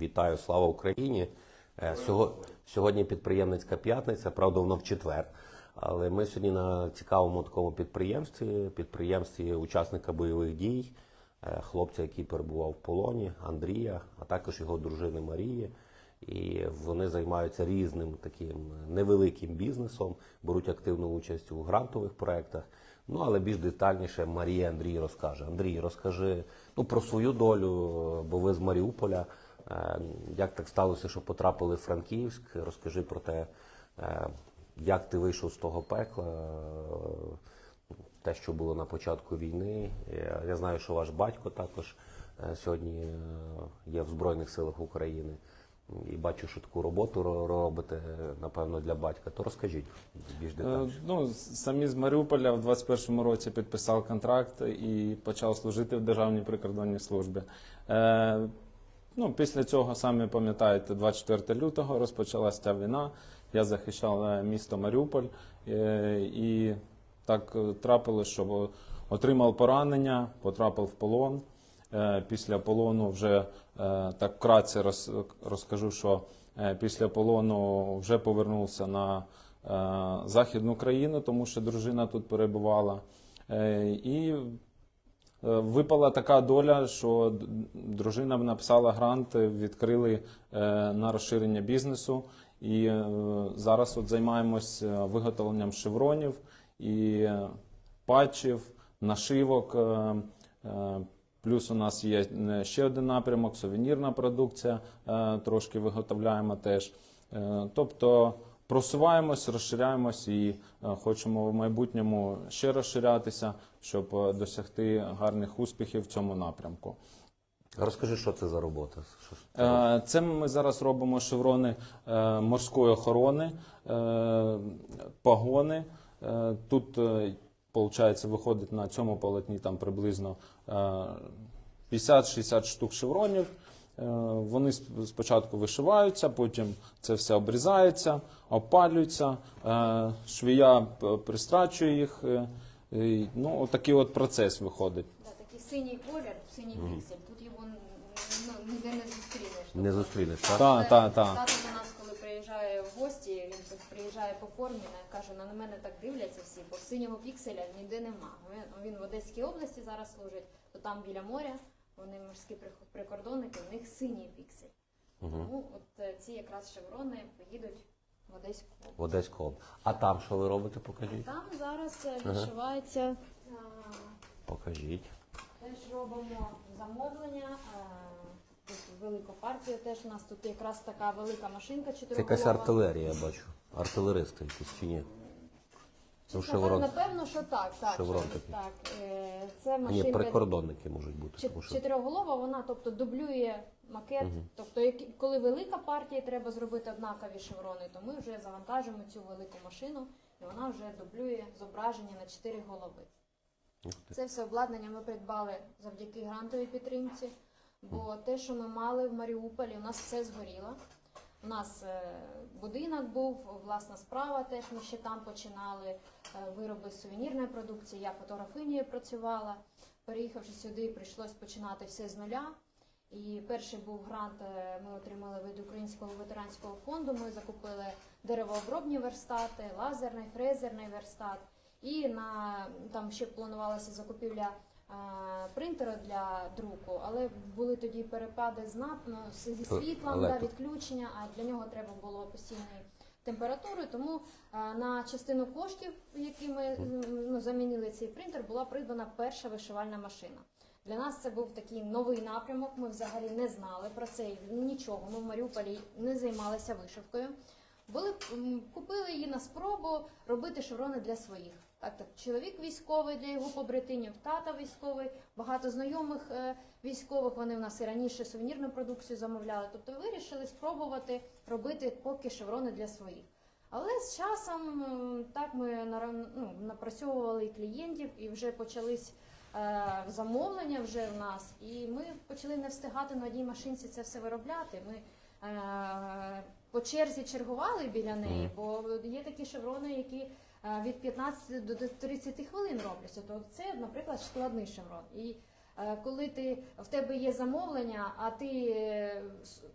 Вітаю, слава Україні! Е, Сьогодні підприємницька п'ятниця, правда, воно в четвер. Але ми сьогодні на цікавому такому підприємстві, підприємстві учасника бойових дій, е, хлопця, який перебував в полоні, Андрія, а також його дружини Марії. І вони займаються різним таким невеликим бізнесом, беруть активну участь у грантових проєктах. Ну але більш детальніше Марія Андрій розкаже. Андрій, розкажи ну, про свою долю, бо ви з Маріуполя. Е, Як так сталося, що потрапили в Франківськ? Розкажи про те, е, як ти вийшов з того пекла, е, те, що було на початку війни. Я- знаю, що ваш батько також сьогодні є в Збройних силах України. І бачу, що таку роботу робите, напевно, для батька. То розкажіть більш детальніше. Ну, самі з Маріуполя в 21-му році підписав контракт і почав служити в Державній прикордонній службі. Ну, після цього, самі пам'ятаєте, 24 лютого розпочалася ця війна. Я захищав місто Маріуполь е, і так е, трапилось, що отримав поранення, потрапив в полон. Е, Після полону вже так вкратце розкажу, що після полону вже повернувся на Західну країну, тому що дружина тут перебувала. І випала така доля, що дружина написала грант, е, відкрили е, на розширення бізнесу. І е, зараз от займаємось е, виготовленням шевронів і е, патчів, нашивок. е, е, Плюс у нас є е, ще один напрямок сувенірна продукція, е, трошки виготовляємо теж. Е, Тобто просуваємось, розширяємось і е, хочемо в майбутньому ще розширятися, щоб е, досягти гарних успіхів в цьому напрямку. Розкажи, що це за робота? Це? Е, ми зараз робимо шеврони морської охорони, погони. Тут, виходить, виходить на цьому полотні там приблизно е, 50-60 штук шевронів. Е, Вони сп- спочатку вишиваються, потім це все обрізається, опалюється, е, швія пристрачує їх. е, Ну, отакий от процес виходить. Да, такий синій колір, синій піксель. Тут його ну, ніде не зустрінеш. Не зустрінеш, так? Та, Але та, та. Тато до нас, коли приїжджає в гості, він тут приїжджає по формі, на- каже, на мене так дивляться всі, бо синього пікселя ніде нема. Він, він в Одеській області зараз служить, то там біля моря, вони морські прикордонники, в них синій піксель. Тому от е, ці якраз шеврони поїдуть в Одеську область. В Одеську область. А там що ви робите? Покажіть. Там зараз е, відшивається. а, Покажіть. Теж робимо замовлення. е, Тут велику партію теж у нас тут якраз така велика машинка Це якась артилерія, я бачу. Артилеристи якісь чи ні? Ну, шеврон. Напевно, що так. Так, Шеврон що- такий. так. е, Це А ні, прикордонники можуть бути. чот- Тому що... чотирьохголова, вона тобто дублює макет. Тобто, як- коли велика партія, треба зробити однакові шеврони, то ми вже завантажимо цю велику машину, і вона вже дублює зображення на чотири голови. Ух ти. Це все обладнання ми придбали завдяки грантовій підтримці. Бо те, що ми мали в Маріуполі, у нас все згоріло. У нас е, будинок був, власна справа теж ми ще там починали вироби сувенірної продукції. Я фотографинею працювала. Переїхавши сюди, прийшлось починати все з нуля. І перший був грант, е, ми отримали від Українського ветеранського фонду. Ми закупили деревообробні верстати, лазерний, фрезерний верстат. І на там ще планувалася закупівля е, принтера для друку, але були тоді перепади з нап- ну, зі світлом, да, відключення, а для нього треба було постійної температури. Тому е, на частину коштів, які ми ну, замінили цей принтер, була придбана перша вишивальна машина. Для нас це був такий новий напрямок. Ми взагалі не знали про це нічого. Ми в Маріуполі не займалися вишивкою. Були купили її на спробу робити шеврони для своїх. Так, так, чоловік військовий для його побратимів, тата військовий, багато знайомих е, військових. Вони в нас і раніше сувенірну продукцію замовляли. Тобто вирішили спробувати робити поки шеврони для своїх. Але з часом так ми ну, напрацьовували і клієнтів, і вже почались е, замовлення вже в нас, і ми почали не встигати на одній машинці це все виробляти. Ми е, по черзі чергували біля неї, бо є такі шеврони, які від 15 до 30 хвилин робляться. То це, наприклад, складний шеврон. І е, коли ти в тебе є замовлення, а ти е,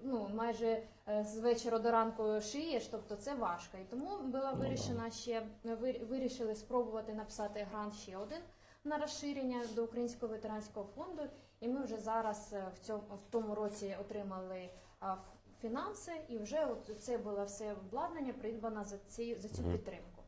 ну майже е, з вечора до ранку шиєш, тобто це важко. І тому була вирішена ще вирішили спробувати написати грант ще один на розширення до Українського ветеранського фонду. І ми вже зараз е, в цьому в тому році отримали фінанси, і вже от це було все обладнання придбано за ці за цю підтримку.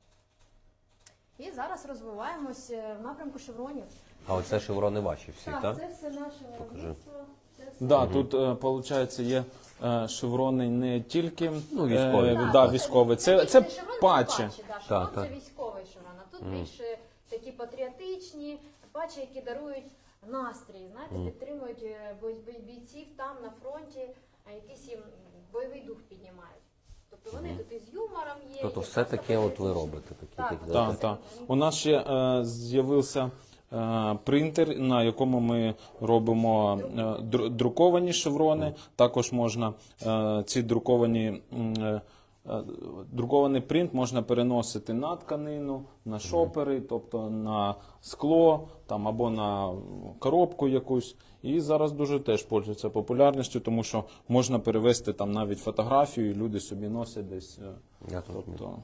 І зараз розвиваємось е, в напрямку шевронів. А оце шеврони ваші всі, так? Так, це все наше виробництво. Це все Да, тут виходить є е, шеврони не тільки Ну, військові. е, да, це- військові. Це, це більше шеврон, патчі. да, шеврон так. це військовий шеврон, а тут більше такі патріотичні патчі, які дарують настрій, знаєте, підтримують е, бой- бой- бійців там на фронті, а якийсь їм бойовий дух піднімають. Тобто вони тут з юмором є. Тобто і все просто таке от ви робите. Такі, Так, такі, так. Так, так. У нас ще е, з'явився е, принтер, на якому ми робимо е, дру- друковані шеврони. Також можна е, ці друковані. м, е, Друкований принт можна переносити на тканину, на шопери, тобто на скло там, або на коробку якусь. І зараз дуже теж пользується популярністю, тому що можна перевести там навіть фотографію, і люди собі носять десь. е, Я. Тобто,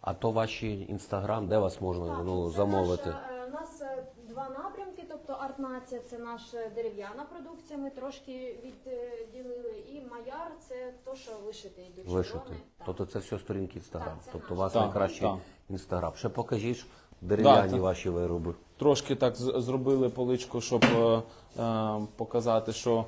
А то ваші інстаграм, де вас можна ну, замовити? наша, е, У нас е, два напрямки, тобто артнація це наша дерев'яна продукція, ми трошки відділили. І маяр це то, що вишити йдуть Вишити. Так. Тобто це все сторінки інстаграм. Так, це Тобто у вас Так, найкращий так. інстаграм. Ще покажіть дерев'яні так. ваші вироби. Трошки так з- зробили поличку, щоб е, е, показати, що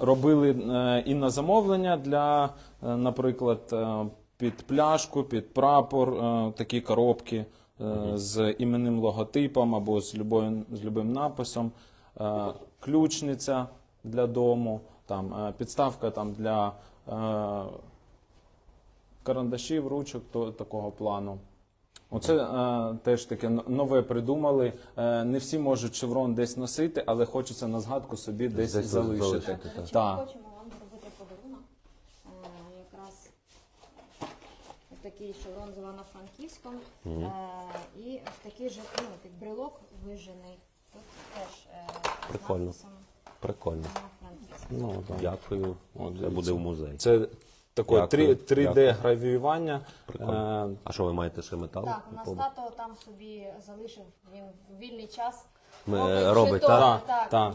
робили е, і на замовлення для, е, наприклад, е, під пляшку, під прапор, е, такі коробки е, з іменним логотипом або з любою з любим написом, е, ключниця для дому, там е, підставка там для карандашів, ручок то, такого плану. Оце е, теж таке нове придумали. Е, не всі можуть шеврон десь носити, але хочеться на згадку собі десь, Десь залишити. залишити, речі, Так. Ми хочемо вам зробити подарунок. Е, якраз такий шеврон з Івано-Франківськом. Е, і ось такий же ну, як брелок вижений. Тут теж е, з Прикольно. надписом Прикольно. Івано-Франківськ. Ну, так. Дякую. Це буде в музеї. Це таке Дякую, 3D гравіювання. Прикольно. Е, А що ви маєте ще метал? Так, у нас тато там собі залишив, він в вільний час Ми- робить, робить, жетони, так? так. Так.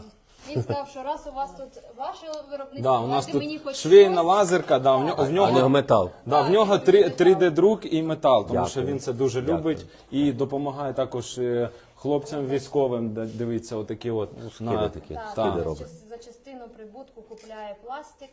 Він сказав, що раз у вас тут ваше виробництво, да, у нас давайте тут мені хоч швейна щось. лазерка, да, в нього, в А в нього нього метал. Да, в нього 3, 3D-друк і метал, тому що він це дуже Дякую. любить і допомагає також е, хлопцям військовим. де- Дивіться, отакі от Ну, скиди такі, Так, скиди робить. за частину прибутку купляє пластик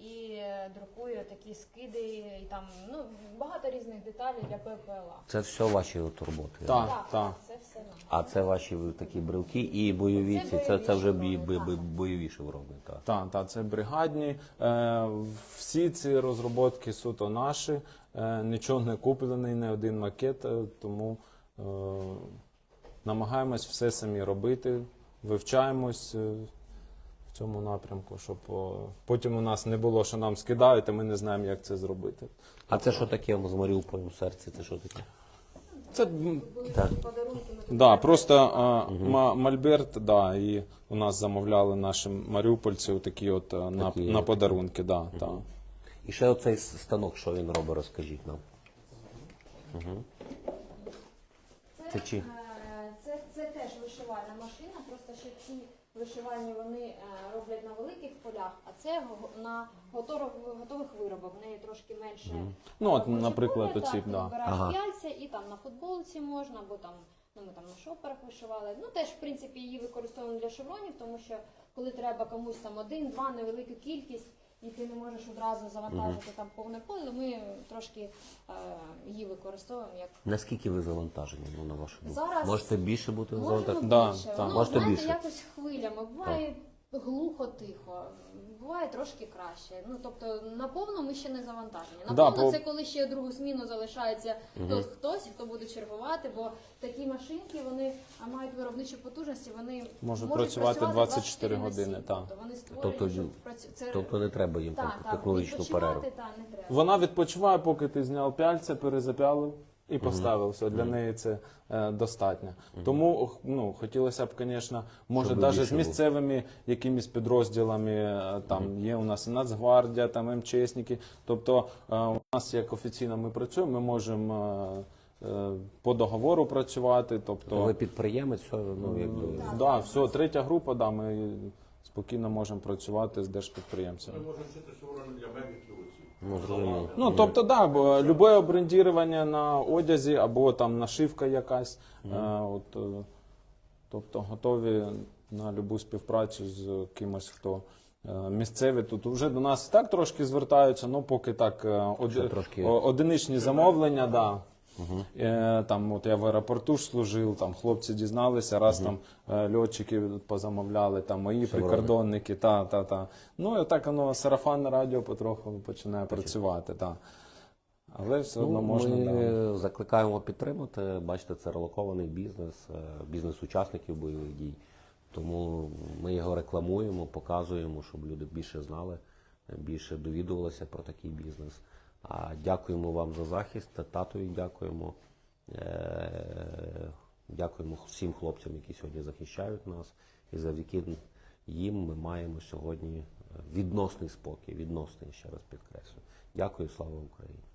і друкує такі скиди, і там ну багато різних деталей для ППЛА. Це все ваші от роботи. Так, так. це все наше. А це ваші такі брелки і бойові. Це Ці, це, це вже бойові бі- шеврони, бі- так. бойові шеврони. Так. Так, так, це бригадні. Е, всі ці розробки суто наші, е, нічого не куплений, не один макет, е, тому е, намагаємось все самі робити, вивчаємось е, цьому напрямку, щоб потім у нас не було, що нам скидають, а ми не знаємо, як це зробити. А це що таке з Маріуполем в серці? Це що таке? Це Так. Да, просто а, ма- Мольберт, да, і у нас замовляли наші маріупольці такі от на, Такі, на подарунки. Да, да. І ще оцей станок, що він робить, розкажіть нам. Це, Це чи? е, це, це теж вишивальна машина, просто що ці вишивальні вони е, роблять на великих полях, а це на готових, готових виробах. В неї трошки менше. Ну, от, наприклад, поле, оці, так, да. Ага. п'яльця і там на футболці можна, або там ну, ми там на шоперах вишивали. Ну теж в принципі її використовуємо для шевронів, тому що коли треба комусь там один-два невелику кількість. І ти не можеш одразу завантажити там повне поле, ми трошки е, її використовуємо як Наскільки ви завантажені, ну, на вашу думку? Зараз Можете більше бути завантажені? Да, більше. так. Воно, Можете знаєте, більше. якось хвилями. Буває глухо, тихо, буває трошки краще. Ну тобто на повну ми ще не завантажені. На Да, це коли ще другу зміну залишається хтось, хтось, хто буде чергувати, бо такі машинки вони мають виробничі потужності, вони Можуть можуть працювати 24 на години, так. Тобто вони створені, Тобто, працю... це... Тобто не треба їм там технологічну перерву. та, не треба. Вона відпочиває, поки ти зняв пяльце, перезапялив, і поставив. Все, для неї це е, достатньо. Тому ну, хотілося б, звісно, може, Щоб навіть більше з було. місцевими якимись підрозділами, е, там є у нас і Нацгвардія, там МЧСники. Тобто е, у нас як офіційно ми працюємо, ми можемо е, е, по договору працювати. Тобто, Ви підприємець, все, ну, якби, да, все, третя група, да, ми спокійно можемо працювати з держпідприємцями. Ми можемо вчитися уровень для медиків оці. ну. Тобто, да, бо любе брендірування на одязі або там нашивка якась. Е, от, е, тобто готові на любу співпрацю з кимось, хто е, місцевий. Тут вже до нас і так трошки звертаються, ну поки так е, од- Ще трошки. о- одиничні замовлення, да. Е, там, от я в аеропорту ж служив, там хлопці дізналися, раз там е, льотчики позамовляли, там мої прикордонники, та, та, та. Ну і так воно сарафанне радіо потроху починає працювати, та. Але все одно Ну, можна. ми да. закликаємо підтримати. Бачите, це релокований бізнес, е, бізнес учасників бойових дій. Тому ми його рекламуємо, показуємо, щоб люди більше знали, більше довідувалися про такий бізнес. А дякуємо вам за захист, татові дякуємо. Е, Дякуємо всім хлопцям, які сьогодні захищають нас. І завдяки їм ми маємо сьогодні відносний спокій, відносний, ще раз підкреслю. Дякую, слава Україні!